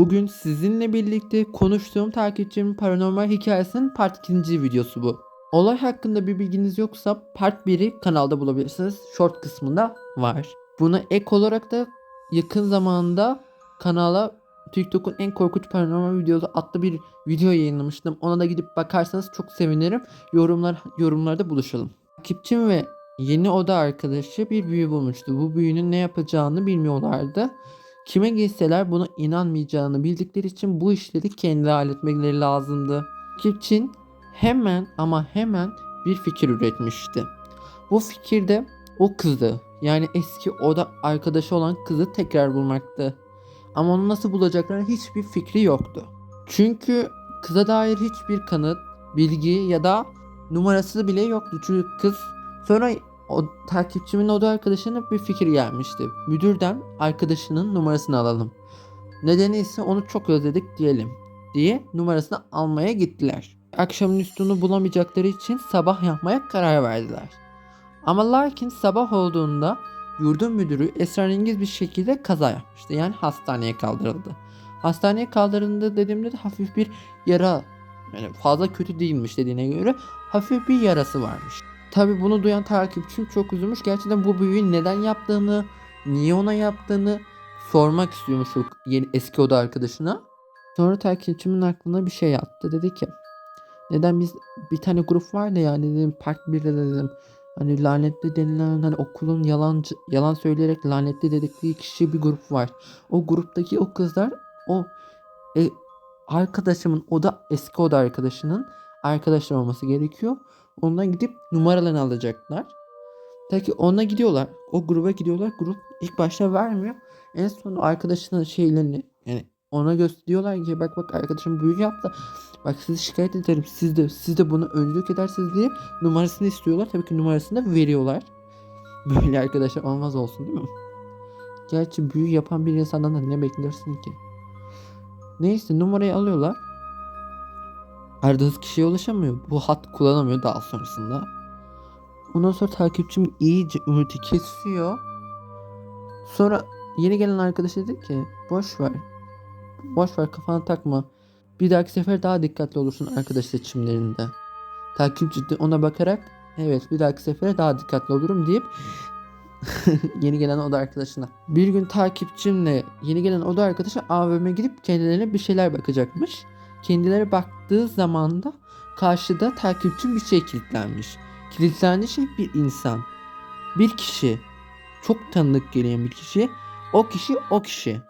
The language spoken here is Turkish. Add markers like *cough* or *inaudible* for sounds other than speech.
Bugün sizinle birlikte konuştuğum takipçimin paranormal hikayesinin part 2. videosu bu. Olay hakkında bir bilginiz yoksa part 1'i kanalda bulabilirsiniz. Short kısmında var. Buna ek olarak da yakın zamanda kanala TikTok'un en korkunç paranormal videosu adlı bir video yayınlamıştım. Ona da gidip bakarsanız çok sevinirim. Yorumlar yorumlarda buluşalım. Takipçim ve yeni oda arkadaşı bir büyü bulmuştu. Bu büyünün ne yapacağını bilmiyorlardı. Kime gitseler buna inanmayacağını bildikleri için bu işleri kendi halletmeleri lazımdı. Kipçin hemen ama hemen bir fikir üretmişti. Bu fikirde o kızı yani eski oda arkadaşı olan kızı tekrar bulmaktı. Ama onu nasıl bulacaklarına hiçbir fikri yoktu. Çünkü kıza dair hiçbir kanıt, bilgi ya da numarası bile yoktu. Çünkü kız sonra o takipçimin oda arkadaşına bir fikir gelmişti. Müdürden arkadaşının numarasını alalım. Nedeni ise onu çok özledik diyelim diye numarasını almaya gittiler. Akşamın üstünü bulamayacakları için sabah yapmaya karar verdiler. Ama lakin sabah olduğunda yurdun müdürü esrarengiz bir şekilde kaza yapmıştı. Yani hastaneye kaldırıldı. Hastaneye kaldırıldı dediğimde de hafif bir yara yani fazla kötü değilmiş dediğine göre hafif bir yarası varmış. Tabi bunu duyan takipçim çok üzülmüş. Gerçekten bu büyüyü neden yaptığını, niye ona yaptığını sormak istiyormuş o yeni eski oda arkadaşına. Sonra takipçimin aklına bir şey yattı. Dedi ki neden biz bir tane grup vardı ya dedim part 1'de dedim. Hani lanetli denilen hani okulun yalancı yalan söyleyerek lanetli dedikleri kişi bir grup var. O gruptaki o kızlar o e, arkadaşımın o da eski oda arkadaşının arkadaşlar olması gerekiyor. Ondan gidip numaralarını alacaklar. Peki ona gidiyorlar. O gruba gidiyorlar. Grup ilk başta vermiyor. En son arkadaşının şeylerini yani ona gösteriyorlar ki bak bak arkadaşım büyük yaptı. Bak sizi şikayet ederim. Siz de siz de bunu öncülük edersiniz diye numarasını istiyorlar. Tabii ki numarasını da veriyorlar. Böyle arkadaşlar olmaz olsun değil mi? Gerçi büyü yapan bir insandan da ne beklersin ki? Neyse numarayı alıyorlar. Aradığınız kişiye ulaşamıyor. Bu hat kullanamıyor daha sonrasında. Ondan sonra takipçim iyice ümiti kesiyor. Sonra yeni gelen arkadaş dedi ki boş ver. Boş ver kafana takma. Bir dahaki sefer daha dikkatli olursun arkadaş seçimlerinde. Takipçi de ona bakarak evet bir dahaki sefere daha dikkatli olurum deyip *laughs* yeni gelen oda arkadaşına. Bir gün takipçimle yeni gelen oda arkadaşı AVM'e gidip kendilerine bir şeyler bakacakmış. Kendileri baktığı zaman da karşıda takipçim bir şey kilitlenmiş. Kilitlendiği şey bir insan. Bir kişi. Çok tanıdık gelen bir kişi. O kişi o kişi.